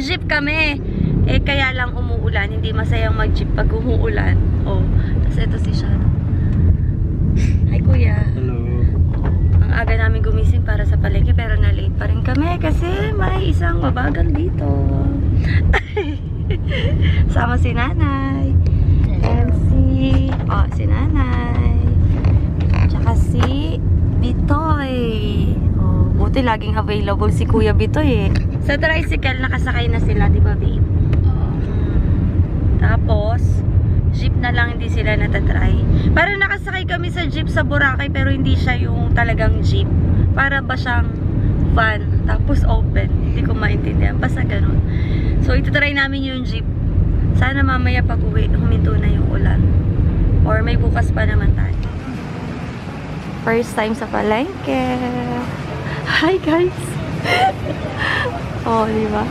Dapat mag-jeep kami. Eh, kaya lang umuulan. Hindi masayang mag-jeep pag umuulan. Oh, tapos ito si Sharon. Hi, kuya. Hello. Ang aga namin gumising para sa palengke pero na-late pa rin kami kasi may isang mabagal dito. Sama si nanay. And si... Oh, si nanay. Tsaka si buti laging available si Kuya Bitoy eh. Sa tricycle nakasakay na sila, di ba babe? Tapos, jeep na lang hindi sila natatry. Parang nakasakay kami sa jeep sa Boracay pero hindi siya yung talagang jeep. Para ba siyang van, tapos open. Hindi ko maintindihan. Basta ganun. So, ito-try namin yung jeep. Sana mamaya pag uwi, huminto na yung ulan. Or may bukas pa naman tayo. First time sa palengke. Hi guys! oh, di ba?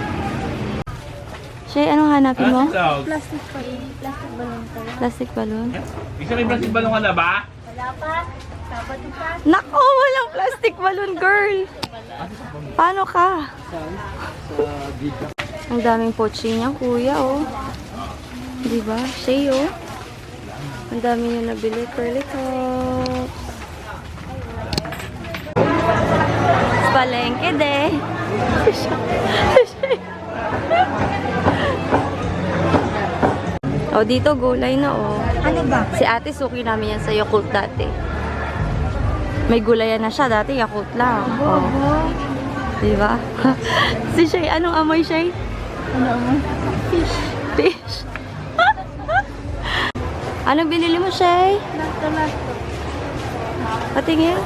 Shay, anong hanapin mo? Plastic pa rin. Plastic ba lang tayo? Plastic balloon? Isa may plastic balong ka na ba? Wala pa. Yung plastic. Nako, walang plastic balloon, girl! Paano ka? Ang daming pochi niya, kuya, oh. Di ba? Shay, oh. Ang dami niya nabili. Curly Palengke, de. oh, dito gulay na, oh. Ano ba? Si ate suki namin yan sa Yakult dati. May gulayan na siya. Dati Yakult lang. Oh. Di ba? si Shay, anong amoy Shay? Ano mo? Fish. Fish. anong binili mo Shay? Lato-lato. Patingin.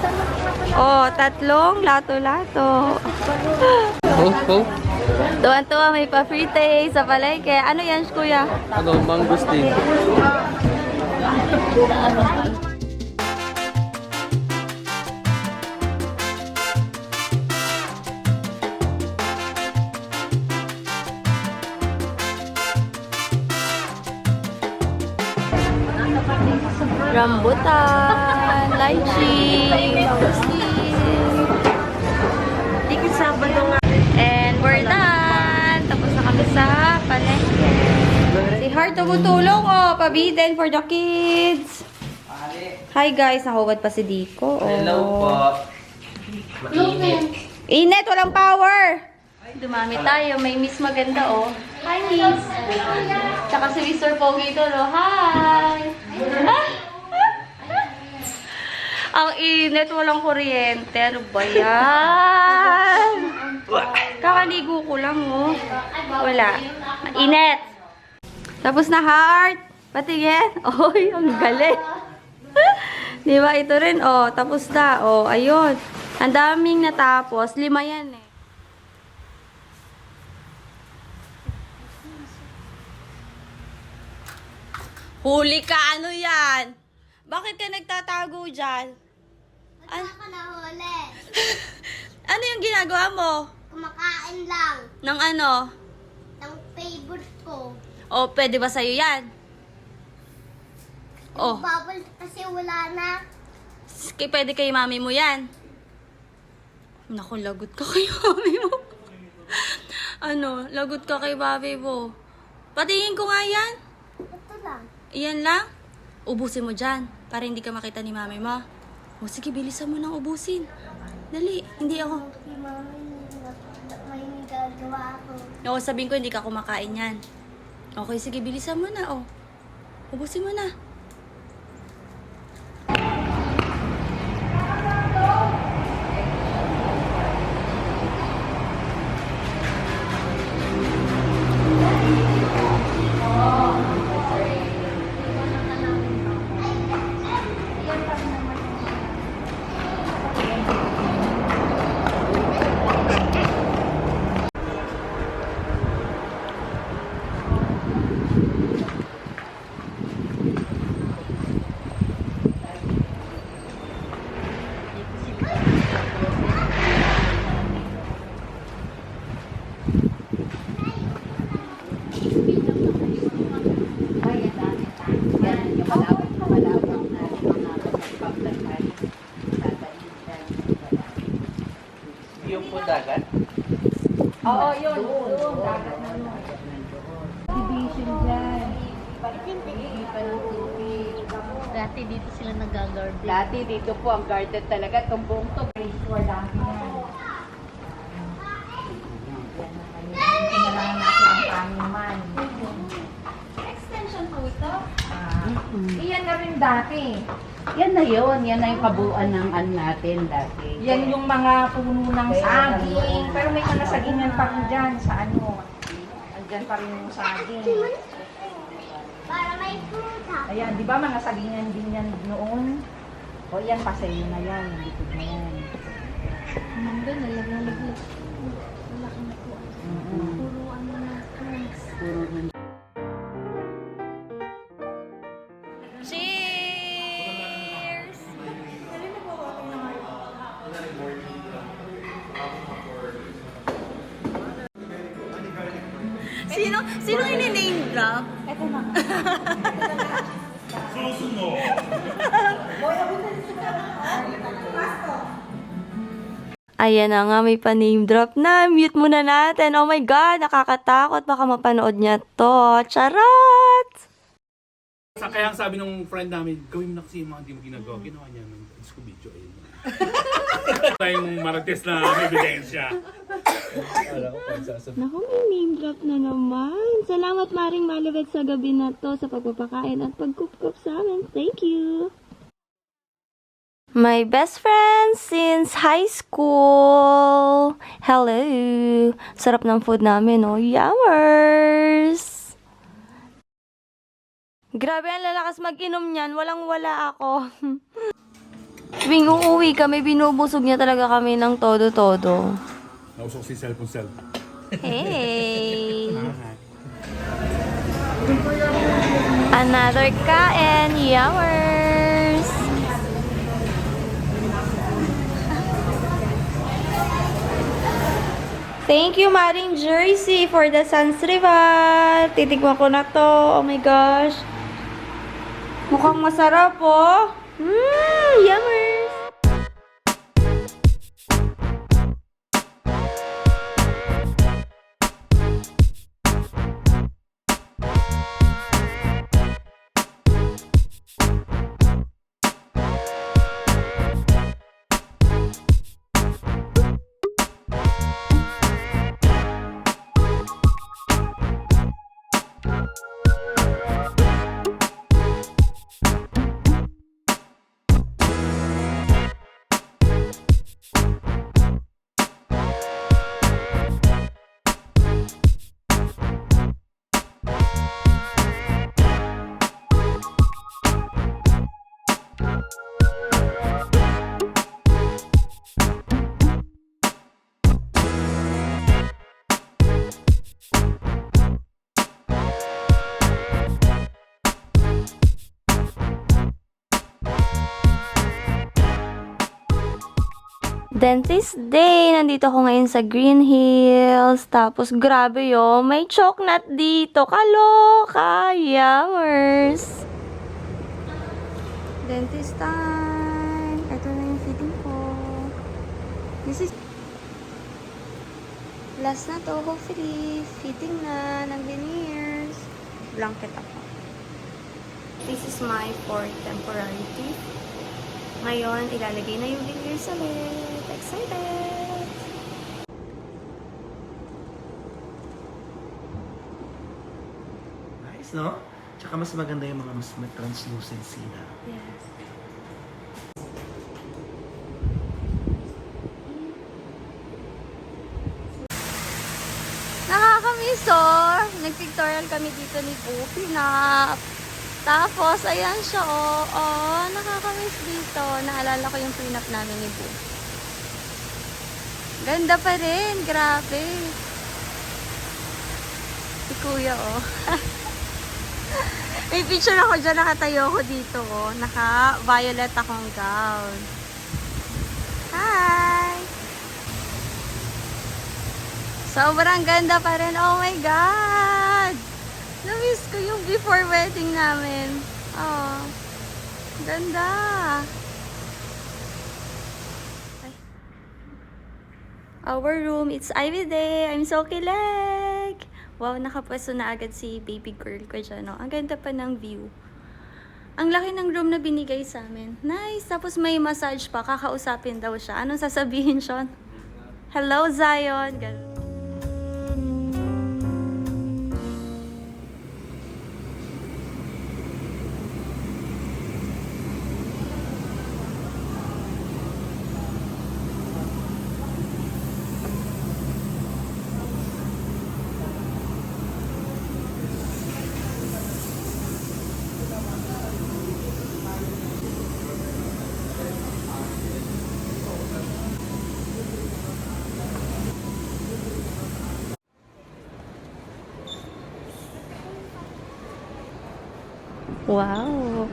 Oh, tatlong lato-lato. Oh, oh. Tuwan-tuwa may pa-free taste sa palengke. Ano yan, kuya? Ano, mangustin. Rambutan, lychee, Tiki Sabado nga. And we're done. Tapos na kami sa palengke. Si Heart tumutulong oh, pabidin for the kids. Hi guys, nakawad pa si Dico. Oh. Hello po. Mainit. Init, walang power. Dumami tayo, may miss maganda oh. Hi miss. Tsaka si Mr. Pogi ito no. Hi. Ang init, walang kuryente. Ano ba yan? Kakaligo ko lang, oh. Wala. Init. Tapos na, heart. Patingin. Oy, ang galing. Di ba? Ito rin, oh. Tapos na. Oh, ayun. Ang daming natapos. Lima yan, eh. Huli ka, ano yan? Bakit ka nagtatago dyan? An- Ako nahuli. ano yung ginagawa mo? Kumakain lang. Ng ano? Ng favorite ko. O, pwede ba sa'yo yan? Oh, Bubble kasi wala na. kay, pwede kay mami mo yan. Naku, lagot ka kay mami mo. ano, lagot ka kay mami mo. Patingin ko nga yan. Ito lang. Iyan lang. Ubusin mo dyan para hindi ka makita ni mami mo. O sige, bilisan mo nang ubusin. Dali, hindi ako. Si mami, may nagagawa ako. O, sabihin ko hindi ka kumakain yan. Okay, sige, bilisan mo na, oh. Ubusin mo na. Oo, yun. Doon, dagat na yun. Division dyan. Dati dito sila nag-garden. Dati dito po ang garden talaga. Itong buong to, grade 4 dami yan. Dito na lang natin ang taniman. Extension po ito? Ah, Iyan na rin dati. Yan na yun. Yan na yung kabuuan ng ano natin dati. Yan yung mga puno ng saging. Pero may mga sagingan pa rin dyan sa ano. Andyan pa rin yung saging. Para may fruta. Ayan, di ba mga sagingan din yan noon? O yan, pasayo na yan. Yung likod na yan. Mangga na lang ang laglag. Mm-mm. Puro ano na. Puro ng Sino, ini-name drop? Ito na. Ayan na nga, may pa-name drop na. Mute muna natin. Oh my God, nakakatakot. Baka mapanood niya to. Charot! Sa kaya ang sabi ng friend namin, gawin mo na kasi yung mga hindi mo ginagawa. Ginawa niya ng Diyos ko video. Ayun. Tayong maragtes na ebidensya. Wala ko pang sasabihin. Naku, may name drop na naman. Salamat Maring Malibet sa gabi na to sa pagpapakain at pagkukup sa amin. Thank you. My best friend since high school. Hello. Sarap ng food namin, oh. Yummers. Grabe, ang lalakas mag-inom niyan. Walang-wala ako. Tuwing uuwi kami, binubusog niya talaga kami ng todo-todo. Nausok si cellphone cellphone. Hey! Another kain, yummers! Thank you, Maring Jersey, for the Sans Rival. Titigman ko na to. Oh my gosh. Mukhang masarap, oh. Mmm, yummers! Dentist Day. Nandito ako ngayon sa Green Hills. Tapos, grabe yo, may chocolate dito. Kaloka! Yummers! Dentist time. Ito na yung fitting ko. This is... Last na to, hopefully. Fitting na ng veneers. Blanket ako. This is my fourth temporary teeth. Ngayon, ilalagay na yung veneers ulit. Excited! Nice, no? Tsaka mas maganda yung mga mas may translucency na. Yes. Nakakamiss oh. Nag-pictorial kami dito ni Boo. Pinap. Tapos, ayan siya oh. Oh, nakakamiss dito. Naalala ko yung pinap namin ni Boo. Ganda pa rin. Grabe. Si Kuya oh. May picture ako dyan, nakatayo ako dito, oh. Naka-violet akong gown. Hi! Sobrang ganda pa rin. Oh my God! Na-miss ko yung before wedding namin. Oh. Ganda. Ay. Our room. It's Ivy Day. I'm so kilig! Wow, nakapwesto na agad si baby girl ko dyan. No? Ang ganda pa ng view. Ang laki ng room na binigay sa amin. Nice! Tapos may massage pa. Kakausapin daw siya. Anong sasabihin, Sean? Hello, Zion! Ganun. Wow!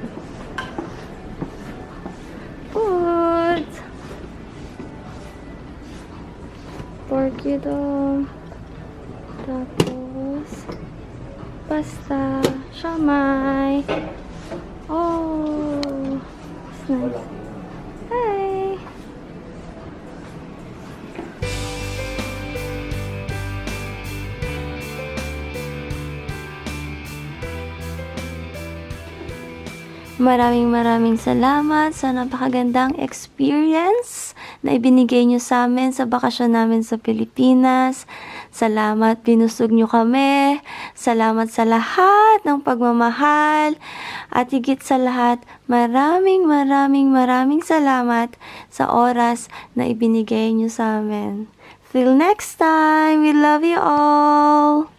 Food! Porky daw. Tapos, pasta, siomay. Oh! It's nice. Maraming maraming salamat sa napakagandang experience na ibinigay nyo sa amin sa bakasyon namin sa Pilipinas. Salamat, binusog nyo kami. Salamat sa lahat ng pagmamahal. At higit sa lahat, maraming maraming maraming salamat sa oras na ibinigay nyo sa amin. Till next time, we love you all!